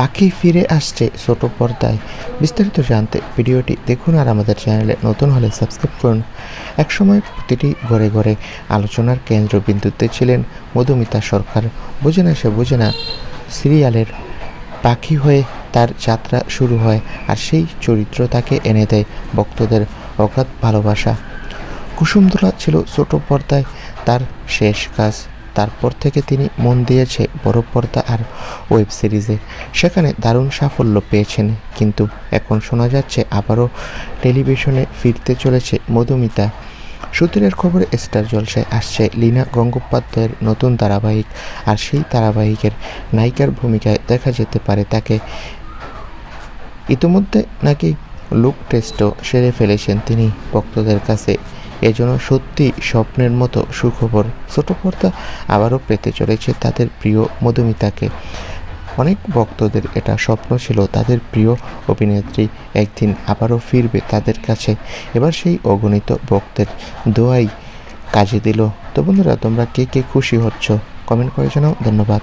পাখি ফিরে আসছে ছোট পর্দায়। বিস্তারিত জানতে ভিডিওটি দেখুন আর আমাদের চ্যানেলে নতুন হলে সাবস্ক্রাইব করুন। একসময় প্রতিটি ঘরে ঘরে আলোচনার কেন্দ্রবিন্দুতে ছিলেন মধুমিতা সরকার। বোঝে না সে বোঝে না, সিরিয়ালের পাখি হয়ে তার যাত্রা শুরু হয় আর সেই চরিত্র তাকে এনে দেয় ভক্তদের অগাধ ভালোবাসা। কুসুমদোলা ছিল ছোট পর্দায়, তার শেষ কাজ তারপর থেকে তিনি মন দিয়েছে বড় পর্দা আর ওয়েব সিরিজে। সেখানে দারুণ সাফল্য পেয়েছেন, কিন্তু এখন শোনা যাচ্ছে আবারও টেলিভিশনে ফিরতে চলেছে মধুমিতা। সূত্রের খবরে স্টার জলসায় আসছে লীনা গঙ্গোপাধ্যায়ের নতুন ধারাবাহিক আর সেই ধারাবাহিকের নায়িকার ভূমিকায় দেখা যেতে পারে তাকে। ইতিমধ্যে নাকি লুক টেস্টও সেরে ফেলেছেন তিনি ভক্তদের কাছে। এজন্য সত্যি স্বপ্নের মতো সুখবর। ছোট পর্দা আবারও পেতে চলেছে তাদের প্রিয় মধুমিতাকে। অনেক ভক্তদের এটা স্বপ্ন ছিল, তাদের প্রিয় অভিনেত্রী একদিন আবারও ফিরবে তাদের কাছে। এবার সেই অগণিত ভক্তের দোয়াই কাজে দিল। তো বন্ধুরা, তোমরা কে কে খুশি হচ্ছ? কমেন্ট করে জানাও, ধন্যবাদ।